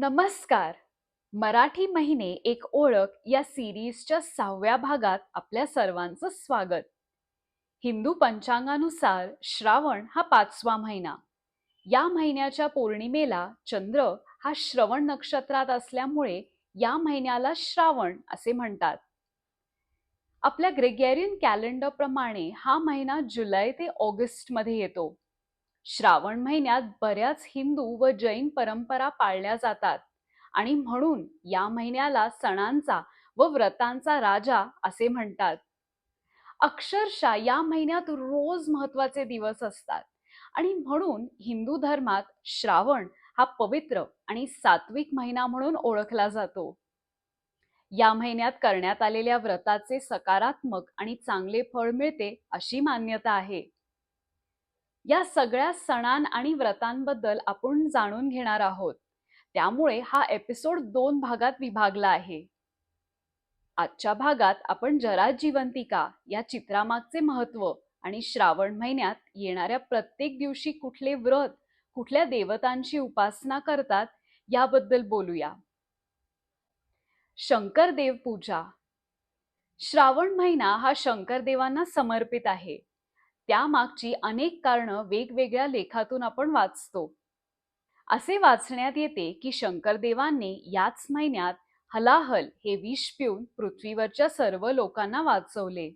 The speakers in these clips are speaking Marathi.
नमस्कार. मराठी महिने एक ओळख या सिरीजच्या सहाव्या भागात आपल्या सर्वांचं स्वागत. हिंदू पंचांगानुसार श्रावण हा पाचवा महिना. या महिन्याच्या पौर्णिमेला चंद्र हा श्रवण नक्षत्रात असल्यामुळे या महिन्याला श्रावण असे म्हणतात. आपल्या ग्रेगेरियन कॅलेंडर प्रमाणे हा महिना जुलै ते ऑगस्टमध्ये येतो. श्रावण महिन्यात बऱ्याच हिंदू व जैन परंपरा पाळल्या जातात. आणि म्हणून या महिन्याला सणांचा व व्रतांचा राजा असे म्हणतात. अक्षरशः या महिन्यात रोज महत्त्वाचे दिवस असतात. आणि म्हणून हिंदू धर्मात श्रावण हा पवित्र आणि सात्विक महिना म्हणून ओळखला जातो. या महिन्यात करण्यात आलेल्या व्रताचे सकारात्मक आणि चांगले फळ मिळते अशी मान्यता आहे. या सगळ्या सणां आणि व्रतांबद्दल आपण जाणून घेणार आहोत. त्यामुळे हा एपिसोड दोन भागात विभागला आहे. आजच्या भागात आपण जरा जिवंतिका या चित्रामागचे महत्त्व आणि श्रावण महिन्यात येणाऱ्या प्रत्येक दिवशी कुठले व्रत कुठल्या देवतांची उपासना करतात याबद्दल बोलूया. शंकरदेव पूजा. श्रावण महिना हा शंकरदेवांना समर्पित आहे. त्यामागची अनेक कारणं वेगवेगळ्या लेखातून आपण वाचतो. असे वाचण्यात येते की शंकरदेवांनी याच महिन्यात हलाहल हे विष पिऊन पृथ्वीवरच्या सर्व लोकांना वाचवले.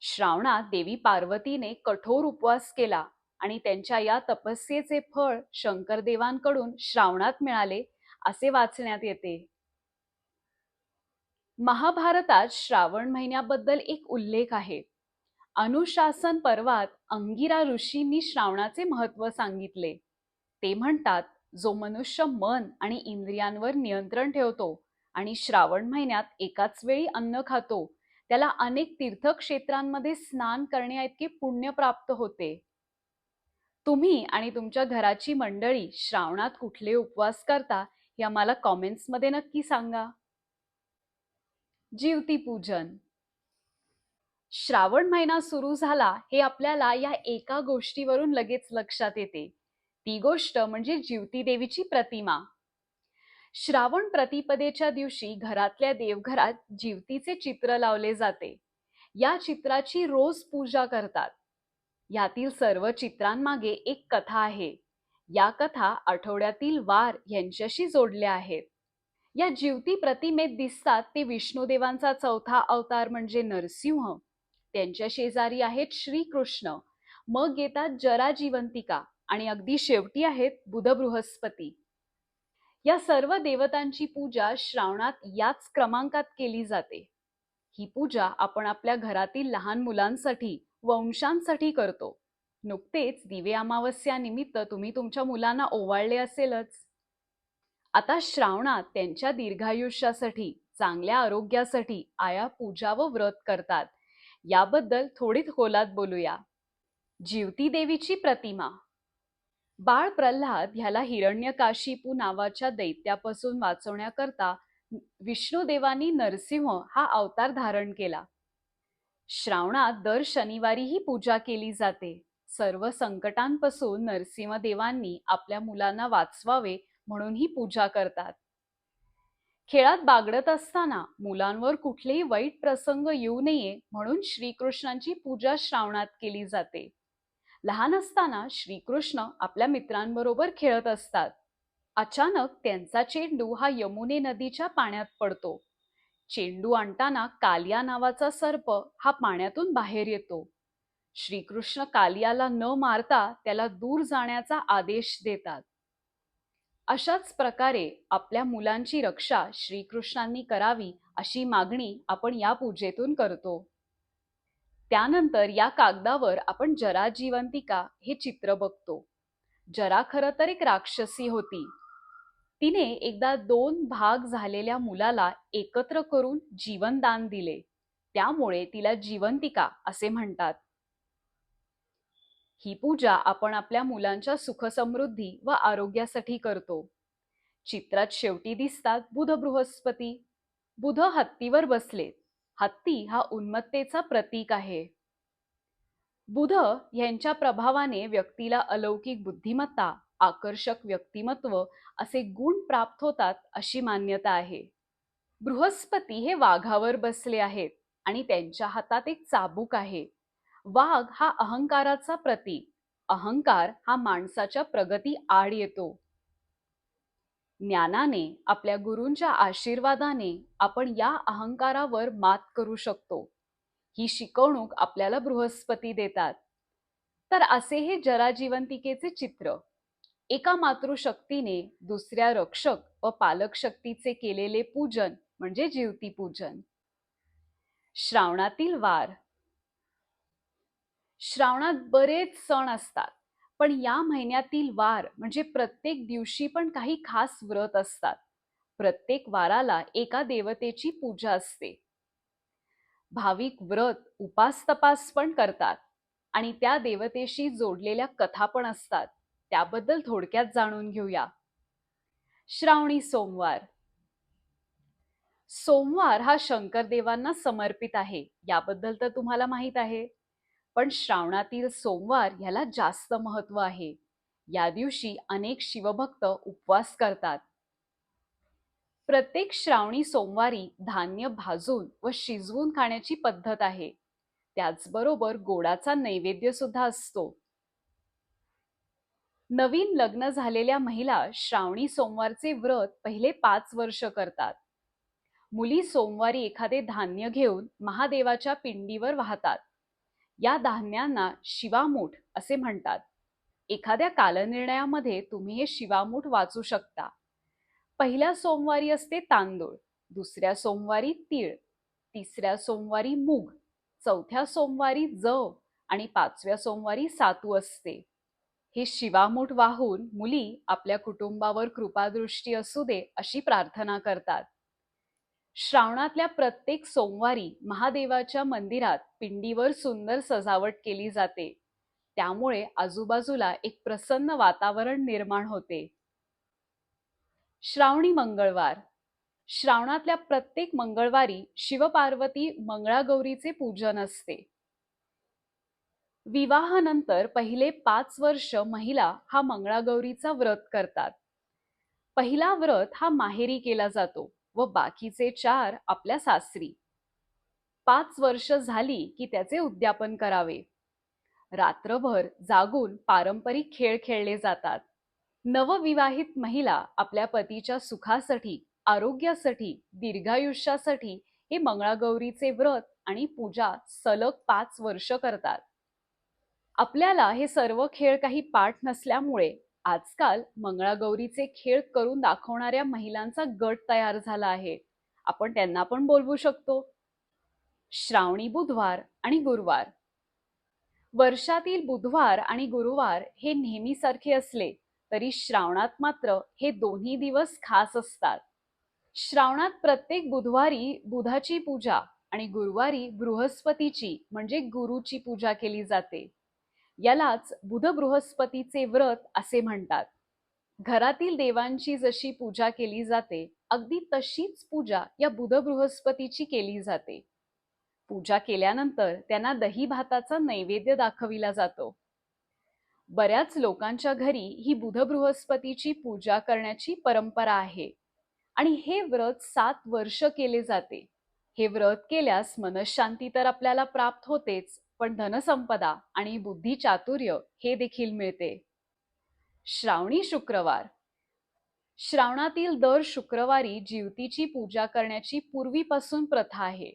श्रावणात देवी पार्वतीने कठोर उपवास केला आणि त्यांच्या या तपस्येचे फळ शंकरदेवांकडून श्रावणात मिळाले असे वाचण्यात येते. महाभारतात श्रावण महिन्याबद्दल एक उल्लेख आहे. अनुशासन पर्वात अंगिरा ऋषींनी श्रावणाचे महत्त्व सांगितले. ते म्हणतात जो मनुष्य मन आणि इंद्रियांवर नियंत्रण ठेवतो आणि श्रावण महिन्यात एकाच वेळी अन्न खातो त्याला अनेक तीर्थक्षेत्रांमध्ये स्नान करण्या इतके पुण्य प्राप्त होते. तुम्ही आणि तुमच्या घराची मंडळी श्रावणात कुठले उपवास करता हे आम्हाला कॉमेंट्समध्ये नक्की सांगा. जीवती पूजन. श्रावण महिना सुरू झाला हे आपल्याला या एका गोष्टीवरून लगेच लक्षात येते. ती गोष्ट म्हणजे जीवती देवीची प्रतिमा. श्रावण प्रतिपदेच्या दिवशी घरातल्या देवघरात जीवतीचे चित्र लावले जाते. या चित्राची रोज पूजा करतात. यातील सर्व चित्रांमागे एक कथा आहे. या कथा आठवड्यातील वार यांच्याशी जोडल्या आहेत. या जीवती प्रतिमेत दिसतात ते विष्णुदेवांचा चौथा अवतार म्हणजे नरसिंह. त्यांच्या शेजारी आहेत श्रीकृष्ण. मग येतात जरा जिवंतिका आणि अगदी शेवटी आहेत बुध बृहस्पती या सर्व देवतांची पूजा श्रावणात याच क्रमांकात केली जाते. ही पूजा आपण आपल्या घरातील लहान मुलांसाठी वंशांसाठी करतो. नुकतेच दिवे अमावस्या निमित्त तुम्ही तुमच्या मुलांना ओवाळले असेलच. आता श्रावणात त्यांच्या दीर्घायुष्यासाठी चांगल्या आरोग्यासाठी आया पूजा व व्रत करतात. याबद्दल थोडीच खोलात बोलूया. जीवती देवीची प्रतिमा. बाळ प्रल्हाद ह्याला हिरण्यकाशिपू नावाच्या दैत्यापासून वाचवण्याकरता विष्णुदेवानी नरसिंह हा अवतार धारण केला. श्रावणात दर शनिवारी ही पूजा केली जाते. सर्व संकटांपासून नरसिंहदेवांनी आपल्या मुलांना वाचवावे म्हणून ही पूजा करतात. खेळात बागडत असताना मुलांवर कुठलेही वाईट प्रसंग येऊ नये म्हणून श्रीकृष्णांची पूजा श्रावणात केली जाते. लहान असताना श्रीकृष्ण आपल्या मित्रांबरोबर खेळत असतात. अचानक त्यांचा चेंडू हा यमुने नदीच्या पाण्यात पडतो. चेंडू आणताना कालिया नावाचा सर्प हा पाण्यातून बाहेर येतो. श्रीकृष्ण कालियाला न मारता त्याला दूर जाण्याचा आदेश देतात. अशाच प्रकारे आपल्या मुलांची रक्षा श्रीकृष्णांनी करावी अशी मागणी आपण या पूजेतून करतो. त्यानंतर या कागदावर आपण जरा जिवंतिका हे चित्र बघतो. जरा खरं तर एक राक्षसी होती. तिने एकदा दोन भाग झालेल्या मुलाला एकत्र करून जीवनदान दिले. त्यामुळे तिला जिवंतिका असे म्हणतात. ही पूजा आपण आपल्या मुलांच्या सुखसमृद्धी व आरोग्यासाठी करतो. चित्रात शेवटी दिसतात बुध बृहस्पती. बुध हत्तीवर बसले. हत्ती हा उन्मत्तेचा प्रतीक आहे. बुध यांच्या प्रभावाने व्यक्तीला अलौकिक बुद्धिमत्ता आकर्षक व्यक्तिमत्व असे गुण प्राप्त होतात अशी मान्यता आहे. बृहस्पती हे वाघावर बसले आहेत आणि त्यांच्या हातात एक चाबूक आहे. वाघ हा अहंकाराचा प्रतीक. अहंकार हा माणसाच्या प्रगती आड येतो. ज्ञानाने आपल्या गुरूंच्या आशीर्वादाने आपण या अहंकारावर मात करू शकतो. ही शिकवणूक आपल्याला बृहस्पती देतात. तर असे हे जराजीवंतिकेचे चित्र. एका मातृशक्तीने दुसऱ्या रक्षक व पालक शक्तीचे केलेले पूजन म्हणजे जीवती पूजन. श्रावणातील वार. श्रावणात बरेच सण असतात. पण या महिन्यातील वार म्हणजे प्रत्येक दिवशी पण काही खास व्रत असतात. प्रत्येक वाराला एका देवतेची पूजा असते. भाविक व्रत उपास तपास पण करतात आणि त्या देवतेशी जोडलेल्या कथा पण असतात. त्याबद्दल थोडक्यात जाणून घेऊया. श्रावणी सोमवार. सोमवार हा शंकर देवांना समर्पित आहे. याबद्दल तर तुम्हाला माहीत आहे. पण श्रावणातील सोमवार ह्याला जास्त महत्त्व आहे. या दिवशी अनेक शिवभक्त उपवास करतात. प्रत्येक श्रावणी सोमवारी धान्य भाजून व शिजवून खाण्याची पद्धत आहे. त्याचबरोबर गोडाचा नैवेद्य सुद्धा असतो. नवीन लग्न झालेल्या महिला श्रावणी सोमवारचे व्रत पहिले पाच वर्ष करतात. मुली सोमवारी एखादे धान्य घेऊन महादेवाच्या पिंडीवर वाहतात. या धान्यांना शिवामूठ असे म्हणतात. एखाद्या कालनिर्णयामध्ये तुम्ही हे शिवामूठ वाचू शकता. पहिल्या सोमवारी असते तांदूळ दुसऱ्या सोमवारी तीळ तिसऱ्या सोमवारी मूग चौथ्या सोमवारी जव आणि पाचव्या सोमवारी सातू असते. हे शिवामूठ वाहून मुली आपल्या कुटुंबावर कृपादृष्टी असू दे अशी प्रार्थना करतात. श्रावणातल्या प्रत्येक सोमवारी महादेवाच्या मंदिरात पिंडीवर सुंदर सजावट केली जाते. त्यामुळे आजूबाजूला एक प्रसन्न वातावरण निर्माण होते. श्रावणी मंगळवार. श्रावणातल्या प्रत्येक मंगळवारी शिवपार्वती मंगळागौरीचे पूजन असते. विवाहानंतर पहिले पाच वर्ष महिला हा मंगळागौरीचा व्रत करतात. पहिला व्रत हा माहेरी केला जातो. व बाकीचे चार आपल्या सासरी. पाच वर्ष झाली की त्याचे उद्यापन करावे. रात्रभर जागून पारंपरिक खेळ खेळले जातात. नवविवाहित महिला आपल्या पतीच्या सुखासाठी आरोग्यासाठी दीर्घायुष्यासाठी हे मंगळागौरीचे व्रत आणि पूजा सलग पाच वर्ष करतात. आपल्याला हे सर्व खेळ काही पाठ नसल्यामुळे आजकाल मंगळागौरीचे खेळ करून दाखवणाऱ्या महिलांचा गट तयार झाला आहे. आपण त्यांना पण बोलवू शकतो. श्रावणी बुधवार आणि गुरुवार. वर्षातील बुधवार आणि गुरुवार हे नेहमीसारखे असले तरी श्रावणात मात्र हे दोन्ही दिवस खास असतात. श्रावणात प्रत्येक बुधवारी बुधाची पूजा आणि गुरुवारी बृहस्पतीची म्हणजे गुरुची पूजा केली जाते. यालाच बुध बृहस्पतीचे व्रत असे म्हणतात. घरातील देवांची जशी पूजा केली जाते अगदी तशीच पूजा या बुध बृहस्पतीची केली जाते. पूजा केल्यानंतर त्यांना दही भाताचा नैवेद्य दाखविला जातो. बऱ्याच लोकांच्या घरी ही बुध बृहस्पतीची पूजा करण्याची परंपरा आहे आणि हे व्रत सात वर्ष केले जाते. हे व्रत केल्यास मनशांती तर आपल्याला प्राप्त होतेच पण धनसंपदा आणि बुद्धी चातुर्य हे देखील मिळते. श्रावणी शुक्रवार. श्रावणातील दर शुक्रवारी जीवतीची पूजा करण्याची पूर्वीपासून प्रथा आहे.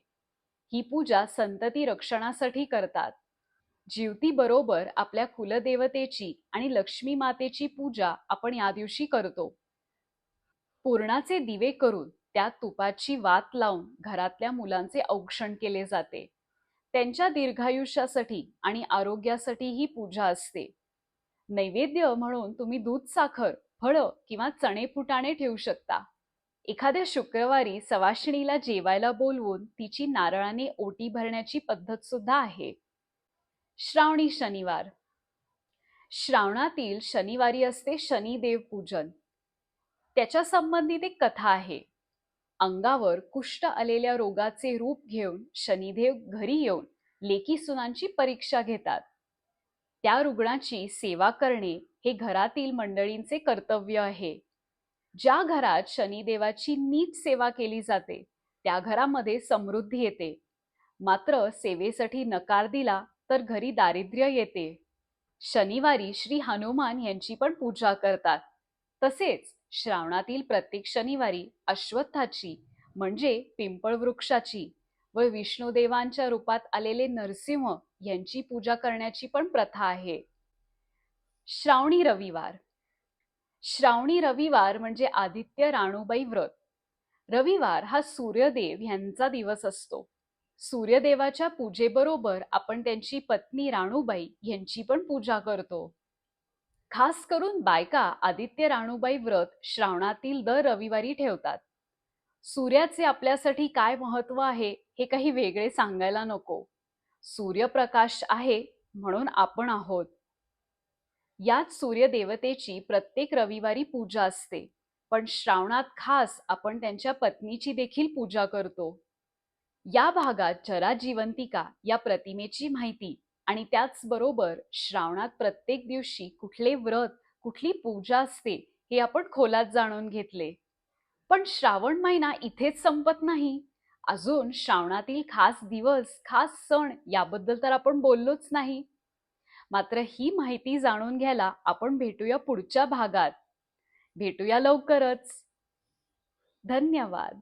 ही पूजा संतती रक्षणासाठी करतात. जीवती बरोबर आपल्या कुलदेवतेची आणि लक्ष्मी मातेची पूजा आपण या दिवशी करतो. पूर्णाचे दिवे करून त्यात तुपाची वात लावून घरातल्या मुलांचे औक्षण केले जाते. त्यांच्या दीर्घायुष्यासाठी आणि आरोग्यासाठी ही पूजा असते. नैवेद्य म्हणून तुम्ही दूध साखर फळं किंवा चणे फुटाणे ठेवू शकता. एखाद्या शुक्रवारी सवाशिणीला जेवायला बोलवून तिची नारळाने ओटी भरण्याची पद्धत सुद्धा आहे. श्रावणी शनिवार. श्रावणातील शनिवारी असते शनिदेव पूजन. त्याच्या संबंधित एक कथा आहे. अंगावर कुष्ठ आलेल्या रोगाचे रूप घेऊन शनिदेव घरी येऊन लेकी सुनांची परीक्षा घेतात. त्या रुग्णाची सेवा करणे हे घरातील मंडळींचे कर्तव्य आहे. ज्या घरात शनिदेवाची नीट सेवा केली जाते त्या घरामध्ये समृद्धी येते. मात्र सेवेसाठी नकार दिला तर घरी दारिद्र्य येते. शनिवारी श्री हनुमान यांची पण पूजा करतात. तसेच श्रावणातील प्रत्येक शनिवारी अश्वत्थाची म्हणजे पिंपळ वृक्षाची व विष्णुदेवांच्या रूपात आलेले नरसिंह यांची पूजा करण्याची पण प्रथा आहे. श्रावणी रविवार. श्रावणी रविवार म्हणजे आदित्य राणूबाई व्रत. रविवार हा सूर्यदेव यांचा दिवस असतो. सूर्यदेवाच्या पूजेबरोबर आपण त्यांची पत्नी राणूबाई यांची पण पूजा करतो. खास करून बायका आदित्य राणूबाई व्रत श्रावणातील दर रविवारी ठेवतात. सूर्याचे आपल्यासाठी काय महत्त्व आहे हे काही वेगळे सांगायला नको. सूर्यप्रकाश आहे म्हणून आपण आहोत. यात सूर्यदेवतेची प्रत्येक रविवारी पूजा असते पण श्रावणात खास आपण त्यांच्या पत्नीची देखील पूजा करतो. या भागात जरा जिवंतिका या प्रतिमेची माहिती आणि त्याचबरोबर श्रावणात प्रत्येक दिवशी कुठले व्रत कुठली पूजा असते हे आपण खोलात जाणून घेतले. पण श्रावण महिना इथेच संपत नाही. अजून श्रावणातील खास दिवस खास सण याबद्दल तर आपण बोललोच नाही. मात्र ही माहिती जाणून घ्यायला आपण भेटूया पुढच्या भागात. भेटूया लवकरच. धन्यवाद.